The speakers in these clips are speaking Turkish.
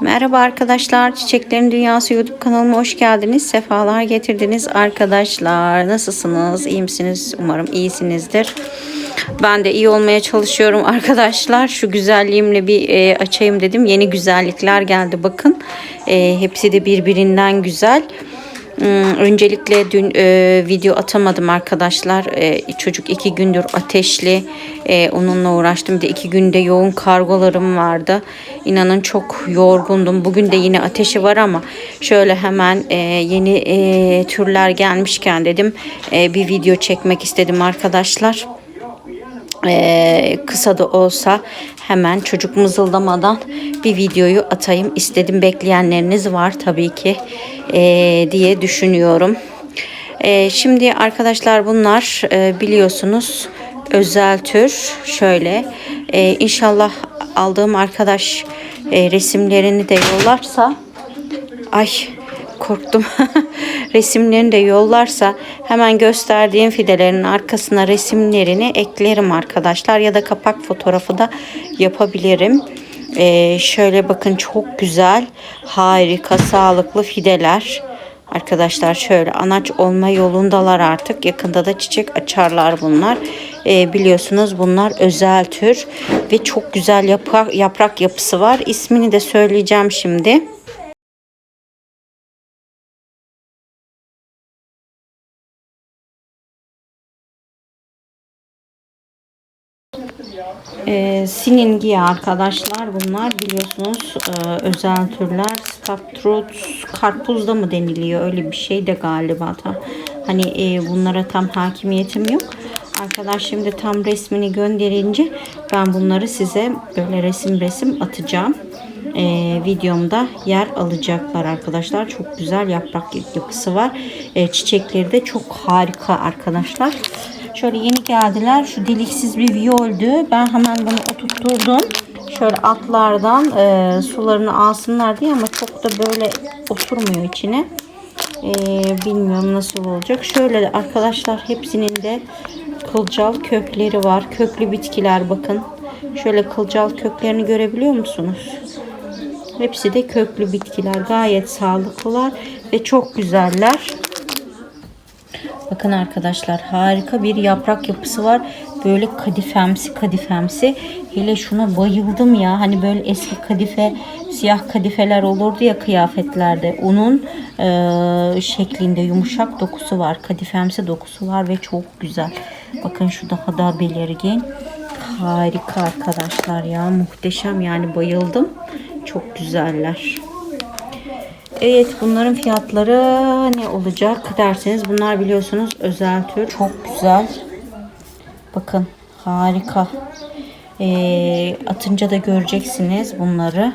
Merhaba arkadaşlar. Çiçeklerin Dünyası YouTube kanalıma hoş geldiniz. Sefalar getirdiniz arkadaşlar. Nasılsınız? İyi misiniz? Umarım iyisinizdir. Ben de iyi olmaya çalışıyorum arkadaşlar. Şu güzelliğimle bir e, açayım dedim. Yeni güzellikler geldi bakın. E, hepsi de birbirinden güzel. Hmm, Öncelikle dün e, video atamadım arkadaşlar. E, çocuk iki gündür ateşli. E, onunla uğraştım. Bir de iki günde yoğun kargolarım vardı. İnanın çok yorgundum. Bugün de yine ateşi var ama şöyle hemen e, yeni e, türler gelmişken dedim e, bir video çekmek istedim arkadaşlar. Ee, kısa da olsa hemen çocuk mızıldamadan bir videoyu atayım istedim. Bekleyenleriniz var tabii ki ee, diye düşünüyorum. Ee, şimdi arkadaşlar bunlar e, biliyorsunuz özel tür. Şöyle e, inşallah aldığım arkadaş e, resimlerini de yollarsa ay korktum. Resimlerini de yollarsa hemen gösterdiğim fidelerin arkasına resimlerini eklerim arkadaşlar ya da kapak fotoğrafı da yapabilirim. Ee, şöyle bakın çok güzel, harika, sağlıklı fideler. Arkadaşlar şöyle anaç olma yolundalar artık. Yakında da çiçek açarlar bunlar. Ee, biliyorsunuz bunlar özel tür ve çok güzel yaprak, yaprak yapısı var. İsmini de söyleyeceğim şimdi. Ee, siningiya arkadaşlar bunlar biliyorsunuz e, özel türler. Staptrus karpuzda mı deniliyor? Öyle bir şey de galiba da. Hani e, bunlara tam hakimiyetim yok. Arkadaş şimdi tam resmini gönderince ben bunları size böyle resim resim atacağım. E, videomda yer alacaklar arkadaşlar. Çok güzel yaprak yapısı var. E, çiçekleri de çok harika arkadaşlar Şöyle yeni geldiler. Şu deliksiz bir viyoldü. Ben hemen bunu oturtturdum. Şöyle altlardan e, sularını alsınlar diye ama çok da böyle oturmuyor içine. E, bilmiyorum nasıl olacak. Şöyle de arkadaşlar hepsinin de kılcal kökleri var. Köklü bitkiler bakın. Şöyle kılcal köklerini görebiliyor musunuz? Hepsi de köklü bitkiler. Gayet sağlıklılar ve çok güzeller. Bakın arkadaşlar harika bir yaprak yapısı var. Böyle kadifemsi kadifemsi. Hele şuna bayıldım ya. Hani böyle eski kadife siyah kadifeler olurdu ya kıyafetlerde. Onun e, şeklinde yumuşak dokusu var. Kadifemsi dokusu var ve çok güzel. Bakın şu daha da belirgin. Harika arkadaşlar ya. Muhteşem yani bayıldım. Çok güzeller. Evet bunların fiyatları ne olacak derseniz bunlar biliyorsunuz özel tür. Çok güzel. Bakın harika. E, atınca da göreceksiniz bunları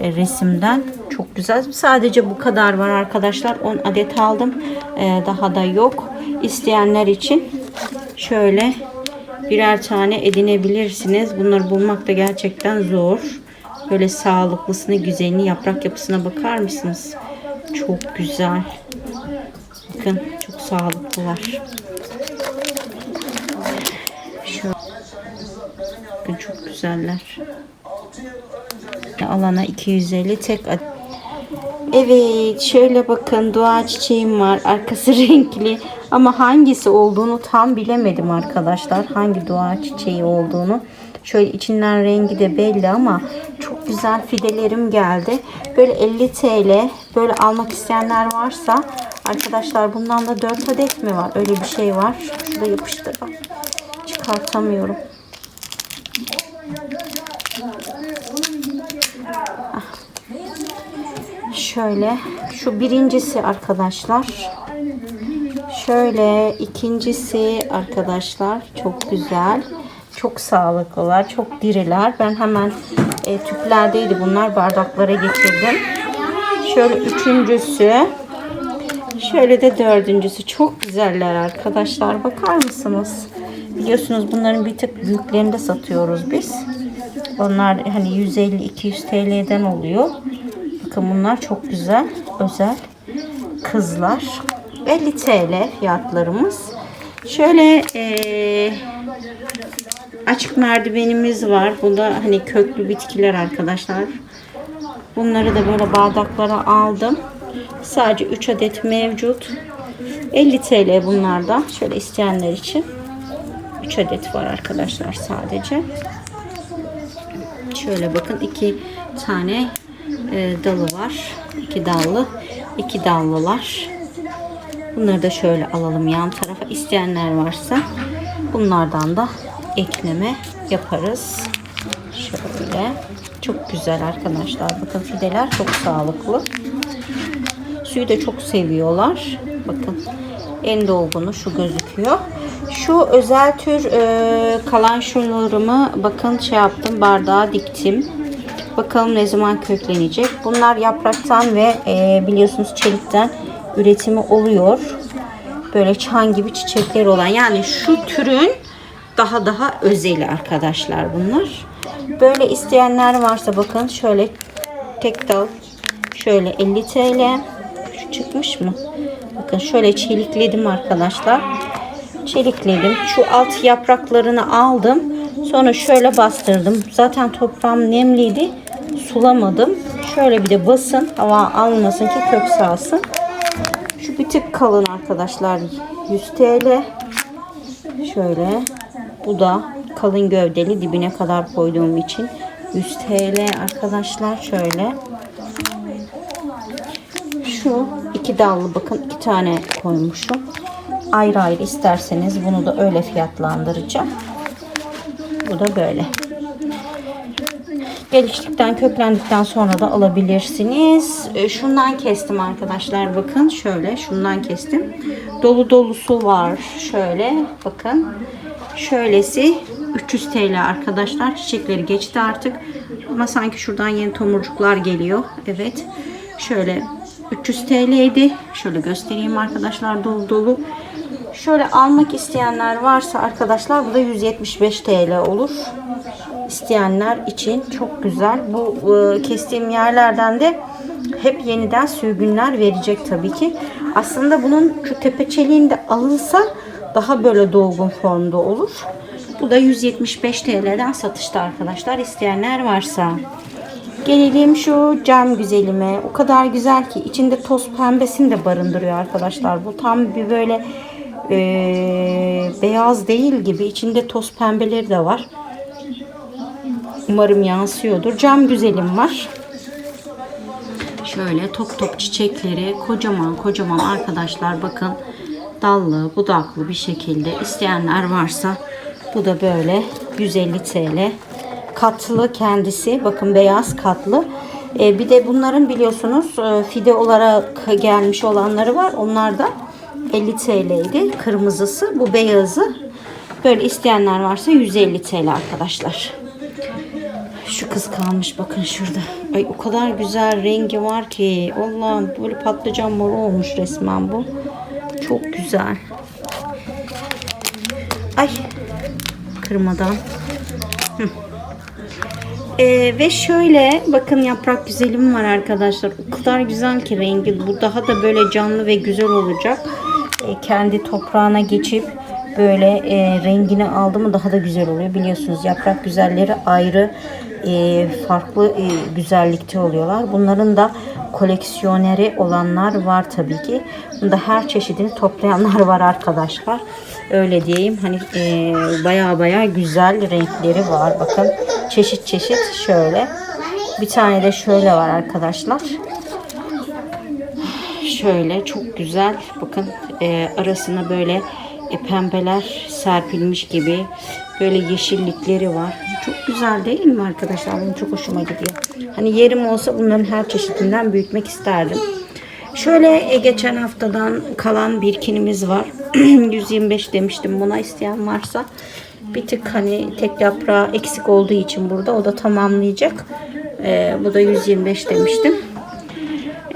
e, resimden. Çok güzel. Sadece bu kadar var arkadaşlar. 10 adet aldım. E, daha da yok. İsteyenler için şöyle birer tane edinebilirsiniz. Bunları bulmak da gerçekten zor. Böyle sağlıklısını, güzelini, yaprak yapısına bakar mısınız? Çok güzel. Bakın çok sağlıklılar. Şu Bakın çok güzeller. Alana 250 tek Evet şöyle bakın dua çiçeğim var. Arkası renkli. Ama hangisi olduğunu tam bilemedim arkadaşlar. Hangi dua çiçeği olduğunu. Şöyle içinden rengi de belli ama çok güzel fidelerim geldi. Böyle 50 TL böyle almak isteyenler varsa arkadaşlar bundan da 4 adet mi var? Öyle bir şey var. Şurada yapıştır. Çıkartamıyorum. Ah. Şöyle şu birincisi arkadaşlar. Şöyle ikincisi arkadaşlar çok güzel. Çok sağlıklılar, çok diriler. Ben hemen e, tüplerdeydi bunlar. Bardaklara getirdim. Şöyle üçüncüsü. Şöyle de dördüncüsü. Çok güzeller arkadaşlar. Bakar mısınız? Biliyorsunuz bunların bir tık büyüklerini satıyoruz biz. Onlar hani 150-200 TL'den oluyor. Bakın bunlar çok güzel. Özel. Kızlar. 50 TL fiyatlarımız. Şöyle ee, Açık merdivenimiz var. Bu da hani köklü bitkiler arkadaşlar. Bunları da böyle bardaklara aldım. Sadece 3 adet mevcut. 50 TL bunlardan. Şöyle isteyenler için. 3 adet var arkadaşlar sadece. Şöyle bakın iki tane e, dalı var. İki dallı. iki dallılar. Bunları da şöyle alalım yan tarafa. İsteyenler varsa bunlardan da ekleme yaparız. Şöyle. Çok güzel arkadaşlar. Bakın fideler çok sağlıklı. Suyu da çok seviyorlar. Bakın en dolgunu şu gözüküyor. Şu özel tür e, kalan şunlarımı bakın şey yaptım bardağa diktim. Bakalım ne zaman köklenecek. Bunlar yapraktan ve e, biliyorsunuz çelikten üretimi oluyor. Böyle çan gibi çiçekler olan yani şu türün daha daha özeli arkadaşlar bunlar. Böyle isteyenler varsa bakın şöyle tek dal şöyle 50 TL. Şu çıkmış mı? Bakın şöyle çelikledim arkadaşlar. Çelikledim. Şu alt yapraklarını aldım. Sonra şöyle bastırdım. Zaten toprağım nemliydi. Sulamadım. Şöyle bir de basın. Hava almasın ki kök sağsın. Şu bir tık kalın arkadaşlar. 100 TL. Şöyle. Bu da kalın gövdeli dibine kadar koyduğum için 100 TL arkadaşlar. Şöyle. Şu iki dallı bakın iki tane koymuşum. Ayrı ayrı isterseniz bunu da öyle fiyatlandıracağım. Bu da böyle. Geliştikten, köklendikten sonra da alabilirsiniz. E, Şundan kestim arkadaşlar. Bakın şöyle şundan kestim. Dolu dolusu var. Şöyle bakın. Şöylesi 300 TL arkadaşlar. Çiçekleri geçti artık. Ama sanki şuradan yeni tomurcuklar geliyor. Evet. Şöyle 300 TL'ydi. Şöyle göstereyim arkadaşlar dolu dolu. Şöyle almak isteyenler varsa arkadaşlar bu da 175 TL olur. İsteyenler için çok güzel. Bu e, kestiğim yerlerden de hep yeniden sürgünler verecek tabii ki. Aslında bunun şu tepe çeliğinde alınsa daha böyle dolgun formda olur. Bu da 175 TL'den satışta arkadaşlar. İsteyenler varsa. Gelelim şu cam güzelime. O kadar güzel ki içinde toz pembesini de barındırıyor arkadaşlar. Bu tam bir böyle e, beyaz değil gibi. İçinde toz pembeleri de var. Umarım yansıyordur. Cam güzelim var. Şöyle top top çiçekleri kocaman kocaman arkadaşlar bakın dallı budaklı bir şekilde isteyenler varsa bu da böyle 150 TL katlı kendisi bakın beyaz katlı Ee, bir de bunların biliyorsunuz e, fide olarak gelmiş olanları var onlar da 50 TL'ydi kırmızısı bu beyazı böyle isteyenler varsa 150 TL arkadaşlar şu kız kalmış bakın şurada. Ay o kadar güzel rengi var ki. Allah'ım böyle patlıcan moru olmuş resmen bu. Çok güzel. Ay kırmadan. Hı. Ee, ve şöyle bakın yaprak güzelim var arkadaşlar. O kadar güzel ki rengi. Bu daha da böyle canlı ve güzel olacak. Ee, kendi toprağına geçip böyle e, rengini aldı mı daha da güzel oluyor. Biliyorsunuz yaprak güzelleri ayrı e, farklı e, güzellikte oluyorlar. Bunların da koleksiyoneri olanlar var tabii ki. Bunda her çeşidini toplayanlar var arkadaşlar. Öyle diyeyim. Hani e, baya baya güzel renkleri var. Bakın çeşit çeşit şöyle. Bir tane de şöyle var arkadaşlar. Şöyle çok güzel. Bakın e, arasına böyle e, pembeler serpilmiş gibi böyle yeşillikleri var. Çok güzel değil mi arkadaşlar? Benim çok hoşuma gidiyor. Hani yerim olsa bunların her çeşidinden büyütmek isterdim. Şöyle e, geçen haftadan kalan birkinimiz var. 125 demiştim. Buna isteyen varsa bir tık hani tek yaprağı eksik olduğu için burada o da tamamlayacak. E, bu da 125 demiştim.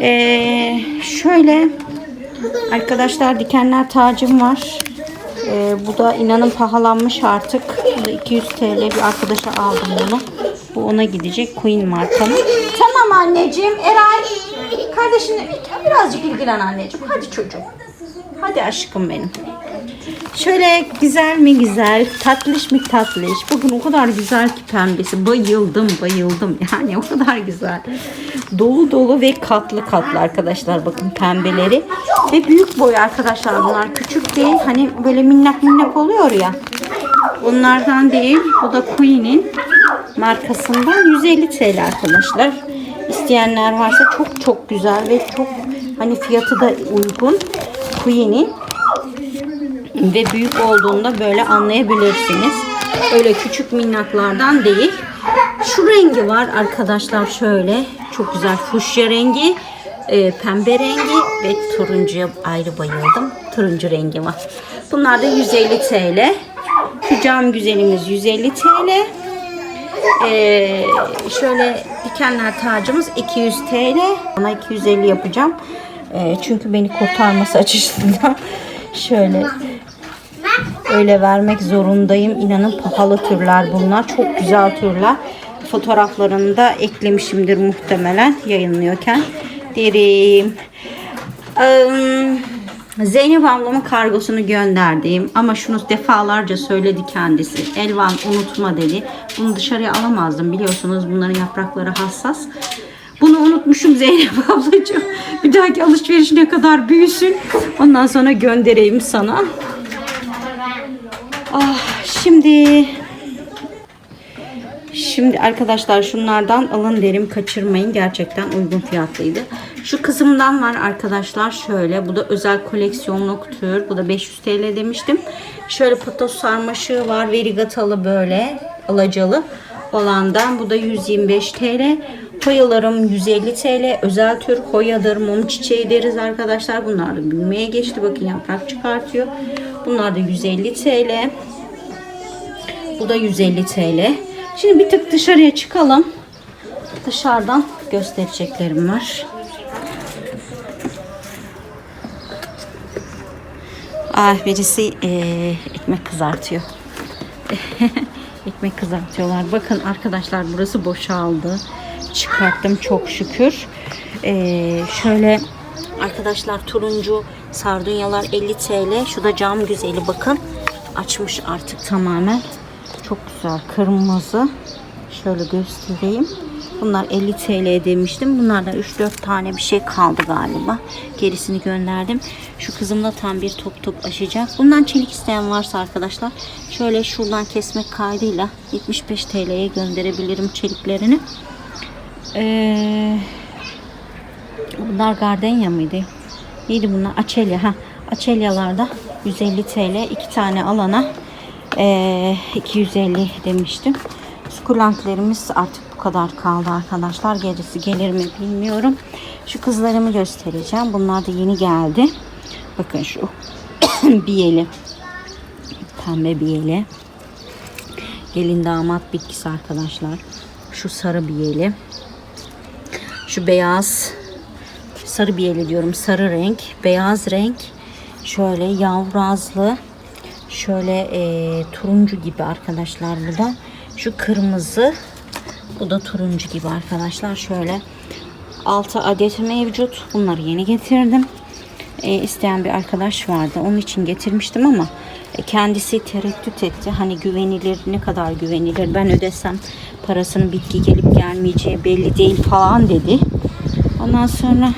E, şöyle arkadaşlar dikenler tacım var. Ee, bu da inanın pahalanmış artık. Bu da 200 TL bir arkadaşa aldım bunu. Bu ona gidecek. Queen markanın. Tamam anneciğim. Eray. Kardeşine birazcık ilgilen anneciğim. Hadi çocuğum. Hadi aşkım benim. Şöyle güzel mi güzel, tatlış mı tatlış. Bugün o kadar güzel ki pembesi. Bayıldım, bayıldım. Yani o kadar güzel. Dolu dolu ve katlı katlı arkadaşlar. Bakın pembeleri. Ve büyük boy arkadaşlar bunlar. Küçük değil. Hani böyle minnak minnak oluyor ya. Bunlardan değil. Bu da Queen'in markasından 150 TL arkadaşlar. İsteyenler varsa çok çok güzel ve çok hani fiyatı da uygun. Queen'in ve büyük olduğunda böyle anlayabilirsiniz. Öyle küçük minnaklardan değil. Şu rengi var arkadaşlar şöyle. Çok güzel fuşya rengi, e, pembe rengi ve turuncuya ayrı bayıldım. Turuncu rengi var. Bunlar da 150 TL. Şu cam güzelimiz 150 TL. Ee, şöyle dikenler tacımız 200 TL. Ona 250 yapacağım. Ee, çünkü beni kurtarması açısından şöyle öyle vermek zorundayım. İnanın pahalı türler bunlar. Çok güzel türler. Fotoğraflarını da eklemişimdir muhtemelen yayınlıyorken. Derim. Zeynep ablamın kargosunu gönderdim ama şunu defalarca söyledi kendisi. Elvan unutma dedi. Bunu dışarıya alamazdım biliyorsunuz bunların yaprakları hassas. Bunu unutmuşum Zeynep ablacığım. Bir dahaki alışveriş ne kadar büyüsün. Ondan sonra göndereyim sana. Ah, şimdi Şimdi arkadaşlar şunlardan alın derim kaçırmayın. Gerçekten uygun fiyatlıydı. Şu kızımdan var arkadaşlar şöyle. Bu da özel koleksiyonluk tür. Bu da 500 TL demiştim. Şöyle patos sarmaşığı var. Verigatalı böyle alacalı olandan. Bu da 125 TL. Hoyalarım 150 TL. Özel tür hoyadır. Mum çiçeği deriz arkadaşlar. Bunlar da büyümeye geçti. Bakın yaprak çıkartıyor. Bunlar da 150 TL. Bu da 150 TL. Şimdi bir tık dışarıya çıkalım. Dışarıdan göstereceklerim var. Ah birisi eee, ekmek kızartıyor. ekmek kızartıyorlar. Bakın arkadaşlar burası boşaldı. Çıkarttım çok şükür. Eee, şöyle arkadaşlar turuncu sardunyalar 50 TL. Şu da cam güzeli bakın. Açmış artık tamamen. Çok güzel kırmızı. Şöyle göstereyim. Bunlar 50 TL demiştim. Bunlardan 3-4 tane bir şey kaldı galiba. Gerisini gönderdim. Şu kızım da tam bir top top aşacak. Bundan çelik isteyen varsa arkadaşlar şöyle şuradan kesmek kaydıyla 75 TL'ye gönderebilirim çeliklerini. Ee, bunlar gardenya mıydı? Neydi bunlar? Açelya. Ha. Açelyalarda 150 TL. iki tane alana ee, 250 demiştim. Sukulentlerimiz artık bu kadar kaldı arkadaşlar. Gerisi gelir mi bilmiyorum. Şu kızlarımı göstereceğim. Bunlar da yeni geldi. Bakın şu biyeli. Pembe biyeli. Gelin damat bitkisi arkadaşlar. Şu sarı biyeli. Şu beyaz sarı biyeli diyorum. Sarı renk. Beyaz renk. Şöyle yavrazlı. Şöyle e, turuncu gibi arkadaşlar bu da. Şu kırmızı. Bu da turuncu gibi arkadaşlar. Şöyle 6 adet mevcut. Bunları yeni getirdim. E, isteyen bir arkadaş vardı. Onun için getirmiştim ama e, kendisi tereddüt etti. Hani güvenilir ne kadar güvenilir ben ödesem parasının bitki gelip gelmeyeceği belli değil falan dedi. Ondan sonra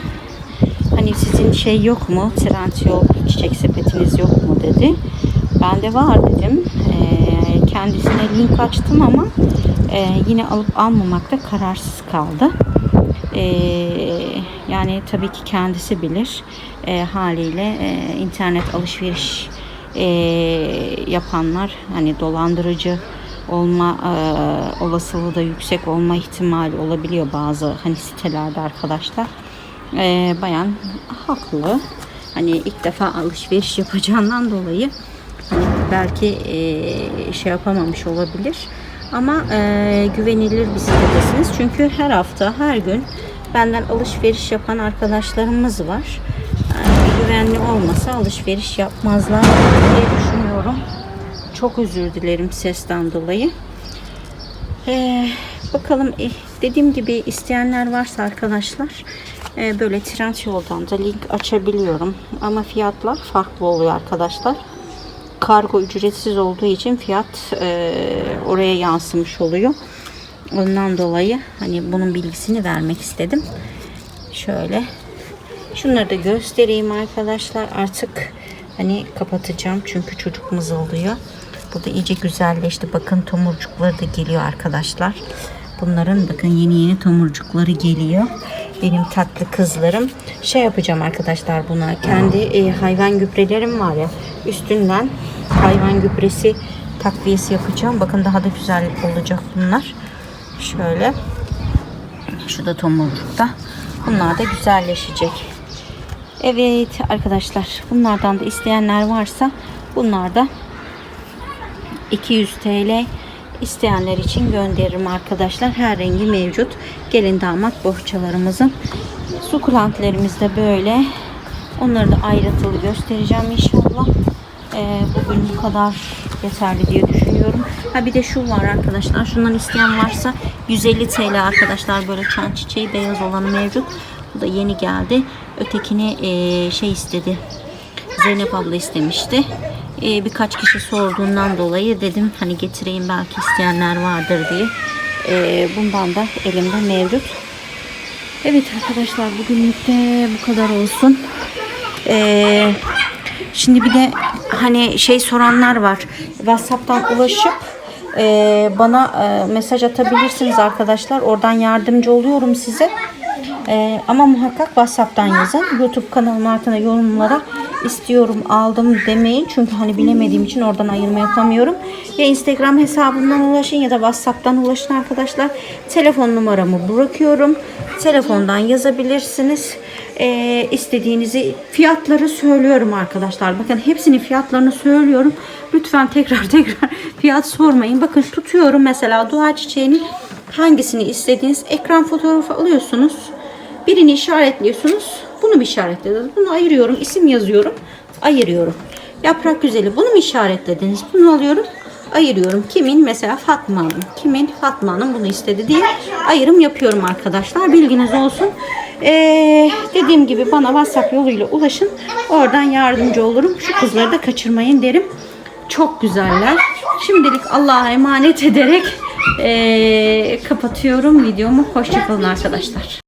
hani sizin şey yok mu? Trendyol çiçek sepetiniz yok mu dedi. Bende var dedim. Ee, kendisine link açtım ama e, yine alıp almamakta kararsız kaldı. Ee, yani tabii ki kendisi bilir. Ee, haliyle e, internet alışveriş e, yapanlar hani dolandırıcı olma e, olasılığı da yüksek olma ihtimali olabiliyor bazı hani sitelerde arkadaşlar. E, bayan haklı. Hani ilk defa alışveriş yapacağından dolayı belki e, şey yapamamış olabilir. Ama e, güvenilir bir sitedesiniz. Çünkü her hafta, her gün benden alışveriş yapan arkadaşlarımız var. Yani güvenli olmasa alışveriş yapmazlar diye düşünüyorum. Çok özür dilerim sesten dolayı. Ee, bakalım eh, dediğim gibi isteyenler varsa arkadaşlar e, böyle trend yoldan da link açabiliyorum. Ama fiyatlar farklı oluyor arkadaşlar. Kargo ücretsiz olduğu için fiyat e, oraya yansımış oluyor. Ondan dolayı hani bunun bilgisini vermek istedim. Şöyle. Şunları da göstereyim arkadaşlar. Artık hani kapatacağım çünkü çocuk mızıldıyor. Bu da iyice güzelleşti. Bakın tomurcukları da geliyor arkadaşlar. Bunların bakın yeni yeni tomurcukları geliyor. Benim tatlı kızlarım. Şey yapacağım arkadaşlar buna. Kendi e, hayvan gübrelerim var ya. Üstünden hayvan gübresi takviyesi yapacağım. Bakın daha da güzel olacak bunlar. Şöyle. Şu da tomurcukta. Bunlar da güzelleşecek. Evet arkadaşlar bunlardan da isteyenler varsa bunlar da 200 TL isteyenler için gönderirim arkadaşlar. Her rengi mevcut. Gelin damat bohçalarımızın. Sukulentlerimiz de böyle. Onları da ayrıntılı göstereceğim inşallah. Ee, bugün bu kadar yeterli diye düşünüyorum. Ha bir de şu var arkadaşlar. Şundan isteyen varsa 150 TL arkadaşlar. Böyle çan çiçeği beyaz olanı mevcut. Bu da yeni geldi. Ötekini ee, şey istedi. Zeynep abla istemişti. Ee, birkaç kişi sorduğundan dolayı dedim hani getireyim belki isteyenler vardır diye. Ee, bundan da elimde mevcut. Evet arkadaşlar bugünlük de bu kadar olsun. Ee, şimdi bir de hani şey soranlar var. WhatsApp'tan ulaşıp e, bana e, mesaj atabilirsiniz arkadaşlar. Oradan yardımcı oluyorum size. Ee, ama muhakkak WhatsApp'tan yazın. YouTube kanalım altına yorumlara istiyorum aldım demeyin. Çünkü hani bilemediğim için oradan ayırma yapamıyorum. Ya Instagram hesabından ulaşın ya da WhatsApp'tan ulaşın arkadaşlar. Telefon numaramı bırakıyorum. Telefondan yazabilirsiniz. Ee, istediğinizi fiyatları söylüyorum arkadaşlar. Bakın hepsinin fiyatlarını söylüyorum. Lütfen tekrar tekrar fiyat sormayın. Bakın tutuyorum mesela dua çiçeğinin hangisini istediğiniz ekran fotoğrafı alıyorsunuz. Birini işaretliyorsunuz. Bunu mu işaretlediniz? Bunu ayırıyorum. isim yazıyorum. Ayırıyorum. Yaprak güzeli. Bunu mu işaretlediniz? Bunu alıyorum. Ayırıyorum. Kimin? Mesela Fatma Hanım. Kimin? Fatma Hanım bunu istedi diye ayrım yapıyorum arkadaşlar. Bilginiz olsun. Ee, dediğim gibi bana WhatsApp yoluyla ulaşın. Oradan yardımcı olurum. Şu kızları da kaçırmayın derim. Çok güzeller. Şimdilik Allah'a emanet ederek ee, kapatıyorum videomu. Hoşçakalın arkadaşlar.